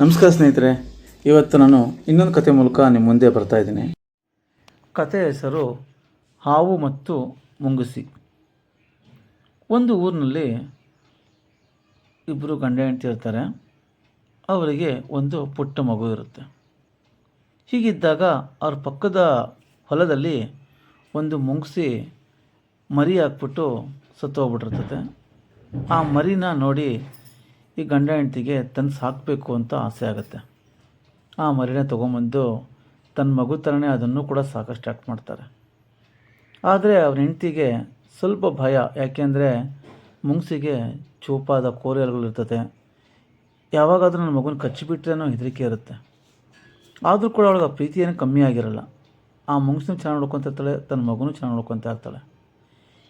ನಮಸ್ಕಾರ ಸ್ನೇಹಿತರೆ, ಇವತ್ತು ನಾನು ಇನ್ನೊಂದು ಕತೆ ಮೂಲಕ ನಿಮ್ಮ ಮುಂದೆ ಬರ್ತಾ ಇದ್ದೀನಿ. ಕತೆ ಹೆಸರು ಹಾವು ಮತ್ತು ಮುಂಗುಸಿ. ಒಂದು ಊರಿನಲ್ಲಿ ಇಬ್ಬರು ಗಂಡ ಹೆಂಡತಿ ಇರ್ತಾರೆ. ಅವರಿಗೆ ಒಂದು ಪುಟ್ಟ ಮಗು ಇರುತ್ತೆ. ಹೀಗಿದ್ದಾಗ ಅವ್ರ ಪಕ್ಕದ ಹೊಲದಲ್ಲಿ ಒಂದು ಮುಂಗುಸಿ ಮರಿ ಹಾಕ್ಬಿಟ್ಟು ಸತ್ತೋಗ್ಬಿಟ್ಟಿರ್ತದೆ ಆ ಮರಿನ ನೋಡಿ ಈ ಗಂಡ ಹೆಂಡ್ತಿಗೆ ತಂದು ಸಾಕಬೇಕು ಅಂತ ಆಸೆ ಆಗುತ್ತೆ. ಆ ಮರಿನ ತೊಗೊಂಬಂದು ತನ್ನ ಮಗು ಥರನೇ ಅದನ್ನು ಕೂಡ ಸಾಕಷ್ಟು ಸ್ಟಾರ್ಟ್ ಮಾಡ್ತಾರೆ. ಆದರೆ ಅವ್ರ ಹೆಂಡ್ತಿಗೆ ಸ್ವಲ್ಪ ಭಯ, ಯಾಕೆಂದರೆ ಮುಂಗ್ಸಿಗೆ ಚೂಪಾದ ಕೋರೆಲ್ಗಳಿರ್ತದೆ ಯಾವಾಗಾದರೂ ನನ್ನ ಮಗುನ ಕಚ್ಚಿಬಿಟ್ರೇನೋ ಹೆದರಿಕೆ ಇರುತ್ತೆ. ಆದರೂ ಕೂಡ ಅವಳಿಗೆ ಆ ಪ್ರೀತಿ ಏನೂ ಕಮ್ಮಿ ಆಗಿರಲ್ಲ. ಆ ಮುಂಗ್ಸಿನ ಚೆನ್ನಾಗಿ ನೋಡ್ಕೊತಿರ್ತಾಳೆ ತನ್ನ ಮಗುನೂ ಚೆನ್ನಾಗಿ ನೋಡ್ಕೊತಾ ಇರ್ತಾಳೆ.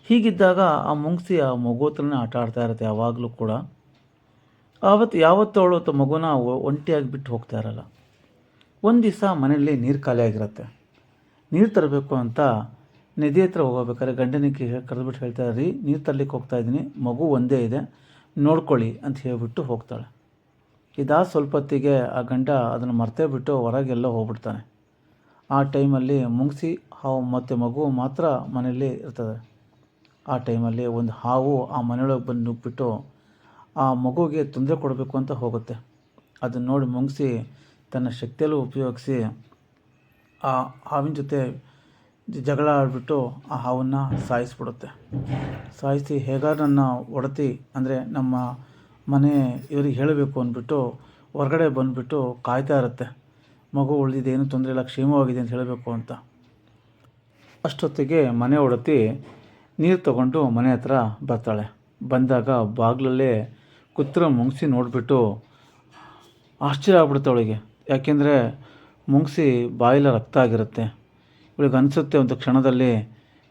ಹೀಗಿದ್ದಾಗ ಆ ಮುಂಗ್ಸಿ ಆ ಮಗು ಹತ್ರನೇ ಆಟ ಆಡ್ತಾ ಇರುತ್ತೆ ಯಾವಾಗಲೂ ಕೂಡ. ಆವತ್ತು ಯಾವತ್ತೂ ಅವಳು ಅಥವಾ ಮಗುನ ಒಂಟಿಯಾಗಿ ಬಿಟ್ಟು ಹೋಗ್ತಾ ಇರಲ್ಲ. ಒಂದು ದಿವಸ ಮನೆಯಲ್ಲಿ ನೀರು ಖಾಲಿ ಆಗಿರುತ್ತೆ. ನೀರು ತರಬೇಕು ಅಂತ ನದಿ ಹತ್ರ ಹೋಗಬೇಕಾದ್ರೆ ಗಂಡನಿಗೆ ಕರೆದ್ಬಿಟ್ಟು ಹೇಳ್ತಾರೆ ರೀ ನೀರು ತರಲಿಕ್ಕೆ ಹೋಗ್ತಾ ಇದ್ದೀನಿ, ಮಗು ಒಂದೇ ಇದೆ, ನೋಡ್ಕೊಳ್ಳಿ ಅಂತ ಹೇಳಿಬಿಟ್ಟು ಹೋಗ್ತಾಳೆ. ಇದಾದ ಸ್ವಲ್ಪ ಹೊತ್ತಿಗೆ ಆ ಗಂಡ ಅದನ್ನು ಮರ್ತೇ ಬಿಟ್ಟು ಹೊರಗೆಲ್ಲ ಹೋಗ್ಬಿಡ್ತಾನೆ. ಆ ಟೈಮಲ್ಲಿ ಮುಂಗ್ಸಿ ಹಾವು ಮತ್ತು ಮಗು ಮಾತ್ರ ಮನೆಯಲ್ಲಿ ಇರ್ತದೆ. ಆ ಟೈಮಲ್ಲಿ ಒಂದು ಹಾವು ಆ ಮನೆಯೊಳಗೆ ಬಂದು ನುಗ್ಗಿಬಿಟ್ಟು ಆ ಮಗುವಿಗೆ ತೊಂದರೆ ಕೊಡಬೇಕು ಅಂತ ಹೋಗುತ್ತೆ. ಅದನ್ನು ನೋಡಿ ಮುಂಗಿಸಿ ತನ್ನ ಶಕ್ತಿಯಲ್ಲೂ ಉಪಯೋಗಿಸಿ ಆ ಹಾವಿನ ಜೊತೆ ಜಗಳ ಆಡಿಬಿಟ್ಟು ಆ ಹಾವನ್ನು ಸಾಯಿಸಿಬಿಡುತ್ತೆ. ಸಾಯಿಸಿ ಹೇಗಾದ್ರೂ ನನ್ನ ಒಡತಿ ಅಂದರೆ ನಮ್ಮ ಮನೆ ಇವರಿಗೆ ಹೇಳಬೇಕು ಅಂದ್ಬಿಟ್ಟು ಹೊರಗಡೆ ಬಂದುಬಿಟ್ಟು ಕಾಯ್ತಾ ಇರುತ್ತೆ. ಮಗು ಉಳಿದಿದೆ, ಏನು ತೊಂದರೆ ಇಲ್ಲ, ಕ್ಷೇಮವಾಗಿದೆ ಅಂತ ಹೇಳಬೇಕು ಅಂತ. ಅಷ್ಟೊತ್ತಿಗೆ ಮನೆ ಒಡತಿ ನೀರು ತಗೊಂಡು ಮನೆ ಹತ್ರ ಬರ್ತಾಳೆ. ಬಂದಾಗ ಬಾಗಿಲಲ್ಲೇ ಕೂತಿರೋ ಮುಂಗ್ಸಿ ನೋಡಿಬಿಟ್ಟು ಆಶ್ಚರ್ಯ ಆಗ್ಬಿಡುತ್ತೆ ಅವಳಿಗೆ. ಯಾಕೆಂದರೆ ಮುಂಗ್ಸಿ ಬಾಯಿಲ ರಕ್ತ ಆಗಿರುತ್ತೆ. ಇವಳಿಗೆ ಅನಿಸುತ್ತೆ ಒಂದು ಕ್ಷಣದಲ್ಲಿ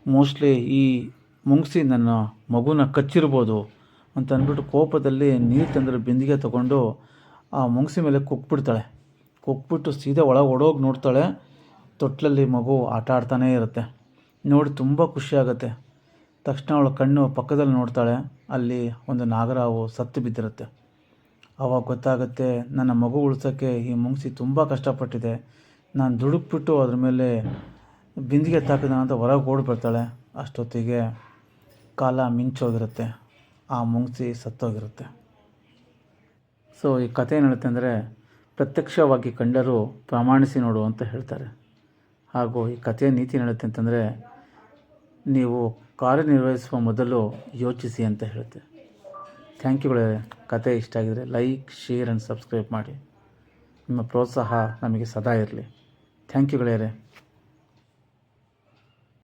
ಮೋಸ್ಟ್ಲಿ ಈ ಮುಂಗ್ಸಿ ನನ್ನ ಮಗುನ ಕಚ್ಚಿರ್ಬೋದು ಅಂತ ಅಂದ್ಬಿಟ್ಟು ಕೋಪದಲ್ಲಿ ನೀರು ತಂದರೆ ಬಿಂದಿಗೆ ತಗೊಂಡು ಆ ಮುಂಗ್ಸಿ ಮೇಲೆ ಕುಕ್ಬಿಡ್ತಾಳೆ. ಕುಕ್ಬಿಟ್ಟು ಸೀದಾ ಒಳಗೆ ಒಡೋಗಿ ನೋಡ್ತಾಳೆ. ತೊಟ್ಲಲ್ಲಿ ಮಗು ಆಟ ಆಡ್ತಾನೇ ಇರುತ್ತೆ. ನೋಡಿ ತುಂಬ ಖುಷಿ ಆಗುತ್ತೆ. ತಕ್ಷಣ ಅವಳ ಕಣ್ಣು ಪಕ್ಕದಲ್ಲಿ ನೋಡ್ತಾಳೆ, ಅಲ್ಲಿ ಒಂದು ನಾಗರಾವು ಸತ್ತು ಬಿದ್ದಿರುತ್ತೆ. ಅವಾಗ ಗೊತ್ತಾಗುತ್ತೆ, ನನ್ನ ಮಗು ಉಳ್ಸೋಕ್ಕೆ ಈ ಮುಂಗ್ಸಿ ತುಂಬ ಕಷ್ಟಪಟ್ಟಿದೆ. ನಾನು ದುಡುಕ್ಬಿಟ್ಟು ಅದ್ರ ಮೇಲೆ ಬಿಂದಿಗೆ ತಾಕಿದ ಅಂತ ಹೊರಗೆ ಓಡಿ ಬರ್ತಾಳೆ ಅಷ್ಟೊತ್ತಿಗೆ ಕಾಲ ಮಿಂಚೋಗಿರುತ್ತೆ. ಆ ಮುಂಗ್ಸಿ ಸತ್ತೋಗಿರುತ್ತೆ. ಸೊ ಈ ಕಥೆ ಏನು ಅಂದರೆ, ಪ್ರತ್ಯಕ್ಷವಾಗಿ ಕಂಡರು ಪ್ರಮಾಣಿಸಿ ನೋಡು ಅಂತ ಹೇಳ್ತಾರೆ. ಹಾಗೂ ಈ ಕಥೆಯ ನೀತಿ ಹೇಳುತ್ತೆ ಅಂತಂದರೆ, ನೀವು ಕಾರ್ಯನಿರ್ವಹಿಸುವ ಮೊದಲು ಯೋಚಿಸಿ ಅಂತ ಹೇಳುತ್ತೆ. ಥ್ಯಾಂಕ್ ಯು ಗೆಳೆಯರೆ ಕತೆ ಇಷ್ಟ ಆಗಿದರೆ ಲೈಕ್ ಶೇರ್ ಆ್ಯಂಡ್ ಸಬ್ಸ್ಕ್ರೈಬ್ ಮಾಡಿ. ನಿಮ್ಮ ಪ್ರೋತ್ಸಾಹ ನಮಗೆ ಸದಾ ಇರಲಿ. Thank you